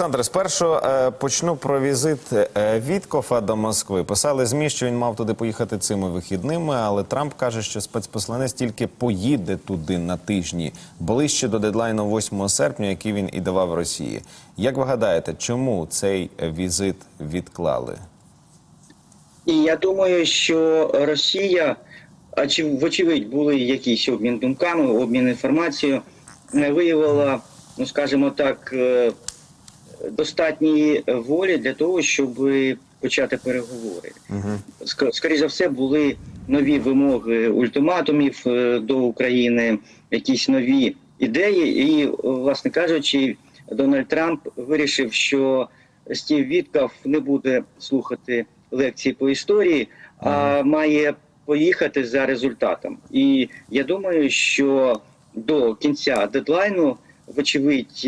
Олександр, спершу е, почну про візит е, Віткофа до Москви. Писали змі, що він мав туди поїхати цими вихідними, але Трамп каже, що спецпосланець тільки поїде туди на тижні ближче до дедлайну 8 серпня, який він і давав Росії. Як ви гадаєте, чому цей візит відклали? Я думаю, що Росія, а чи вочевидь були якісь обмін думками, обмін інформацією, не виявила, ну скажімо так, е, достатньої волі для того, щоб почати переговори. Ск- Скоріше за все, були нові вимоги ультиматумів е, до України, якісь нові ідеї. І, власне кажучи, Дональд Трамп вирішив, що Стів Вітков не буде слухати лекції по історії, а має поїхати за результатом. І я думаю, що до кінця дедлайну, вочевидь,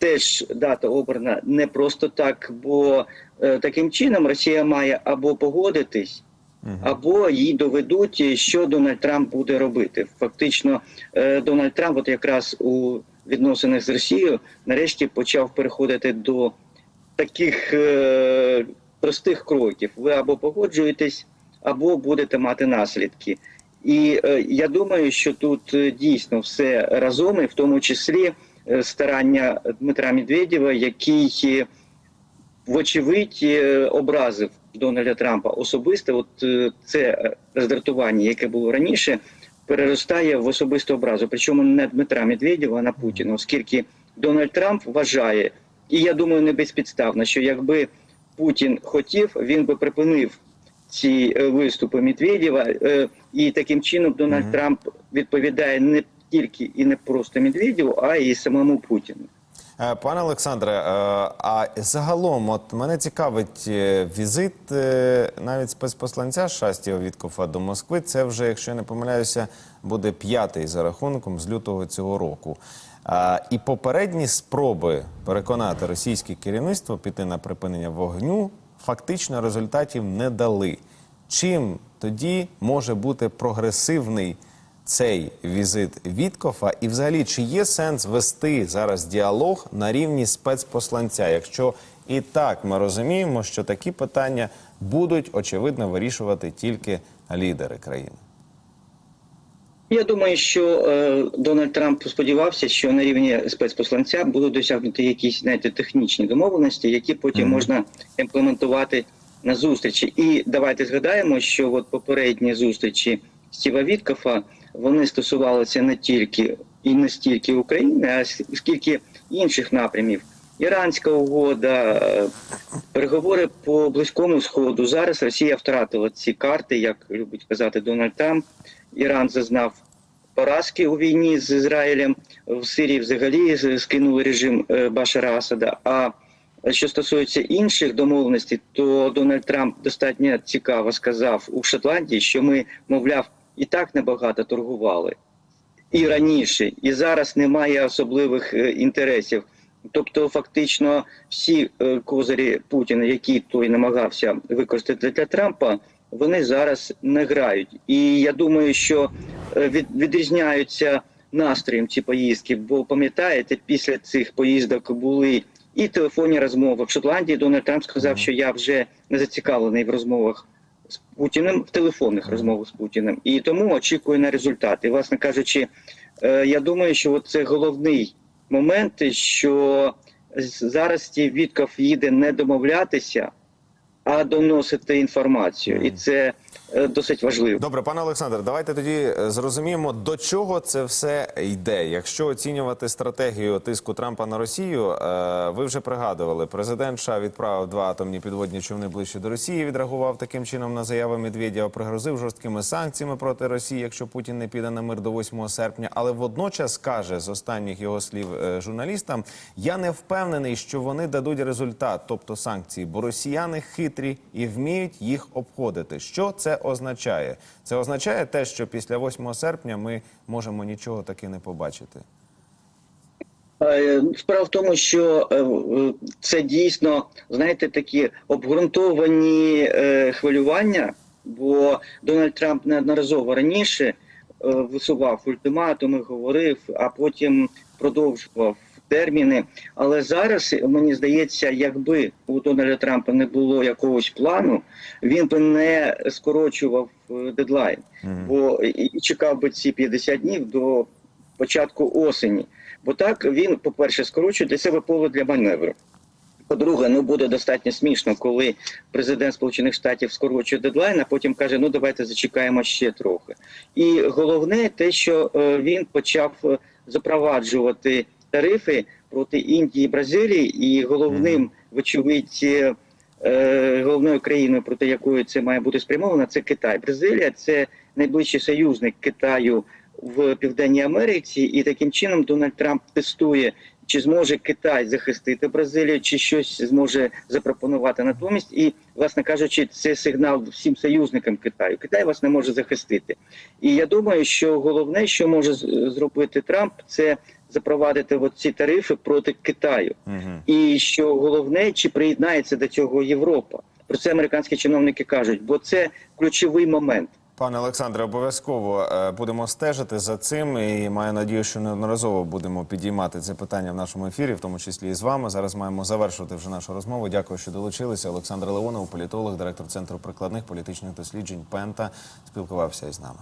теж дата обрана не просто так, бо е, таким чином Росія має або погодитись, або їй доведуть, що Дональд Трамп буде робити. Фактично, е, Дональд Трамп, от якраз у відносинах з Росією, нарешті почав переходити до таких е, простих кроків. Ви або погоджуєтесь, або будете мати наслідки. І е, я думаю, що тут е, дійсно все разом, і в тому числі е, старання Дмитра Медведєва, який е, вочевидь е, образив Дональда Трампа особисто. От е, це роздратування, яке було раніше, переростає в особисту образу. Причому не Дмитра Медведєва, а на Путіна, оскільки Дональд Трамп вважає, і я думаю, не безпідставно, що якби Путін хотів, він би припинив ці е, виступи Медведєва, е, і таким чином Дональд Мгм. Трамп відповідає не тільки і не просто Медведєву, а й самому Путіну. Е, Пане Олександре, е, а загалом, от мене цікавить е, візит навіть спецпосланця Шастіва Віткофа до Москви. Це вже, якщо я не помиляюся, буде п'ятий за рахунком з лютого цього року. І попередні спроби переконати російське керівництво піти на припинення вогню фактично результатів не дали. Чим тоді може бути прогресивний цей візит Віткофа? І взагалі, чи є сенс вести зараз діалог на рівні спецпосланця, якщо і так ми розуміємо, що такі питання будуть очевидно вирішувати тільки лідери країни? Я думаю, що е, Дональд Трамп сподівався, що на рівні спецпосланця будуть досягнути якісь знаєте, технічні домовленості, які потім Мгм. можна імплементувати на зустрічі. І давайте згадаємо, що от попередні зустрічі Стіва Віткофа вони стосувалися не тільки і не стільки України, а скільки інших напрямів. Іранська угода, е, переговори по близькому сходу. Зараз Росія втратила ці карти, як любить казати Дональд Трамп. Іран зазнав поразки у війні з Ізраїлем. В Сирії взагалі скинули режим е, Башара Асада. А що стосується інших домовленостей, то Дональд Трамп достатньо цікаво сказав у Шотландії, що ми, мовляв, і так небагато торгували і раніше, і зараз немає особливих е, інтересів. Тобто, фактично, всі е, козирі Путіна, які той намагався використати для Трампа, вони зараз не грають. І я думаю, що е, від, відрізняються настроєм ці поїздки. Бо пам'ятаєте, після цих поїздок були і телефонні розмови в Шотландії. Дональд Трамп сказав, що я вже не зацікавлений в розмовах з Путіним, в телефонних розмовах з Путіним, і тому очікую на результати. І, власне кажучи, е, я думаю, що це головний момент, що зараз ті Вітков їде не домовлятися, а доносити інформацію, і це досить важливо. Добре, пане Олександр, давайте тоді е, зрозуміємо, до чого це все йде. Якщо оцінювати стратегію тиску Трампа на Росію, е, ви вже пригадували, президент США відправив два атомні підводні човни ближче до Росії. Відреагував таким чином на заяви Медведєва, пригрозив жорсткими санкціями проти Росії, якщо Путін не піде на мир до 8 серпня. Але водночас каже з останніх його слів е, журналістам: я не впевнений, що вони дадуть результат, тобто санкції, бо росіяни хитрі і вміють їх обходити. Що це означає? Це означає те, що після 8 серпня ми можемо нічого таки не побачити. Е, Справа в тому, що е, е, це дійсно, знаєте, такі обґрунтовані хвилювання, бо Дональд Трамп неодноразово раніше висував ультиматуми, говорив, а потім продовжував терміни. Але зараз мені здається, якби у Дональда Трампа не було якогось плану, він би не скорочував е, дедлайн, бо і чекав би ці 50 днів до початку осені. Бо так він, по-перше, скорочує для себе поле для маневру. По-друге, ну буде достатньо смішно, коли президент Сполучених Штатів скорочує дедлайн, а потім каже: ну давайте зачекаємо ще трохи. І головне те, що е, він почав е, запроваджувати тарифи проти Індії і Бразилії, і головним, вочевидь, е, е, головною країною, проти якої це має бути спрямовано, це Китай. Бразилія це найближчий союзник Китаю в Південній Америці, і таким чином Дональд Трамп тестує, чи зможе Китай захистити Бразилію, чи щось зможе запропонувати натомість. І, власне кажучи, це сигнал всім союзникам Китаю. Китай вас не може захистити. І я думаю, що головне, що може зробити Трамп, це запровадити от ці тарифи проти Китаю. Мгм. І що головне, чи приєднається до цього Європа. Про це американські чиновники кажуть, бо це ключовий момент. Пане Олександре, обов'язково е, будемо стежити за цим і маю надію, що неодноразово будемо підіймати це питання в нашому ефірі, в тому числі і з вами. Зараз маємо завершувати вже нашу розмову. Дякую, що долучилися. Олександр Леонов, політолог, директор центру прикладних політичних досліджень Пента, спілкувався із нами.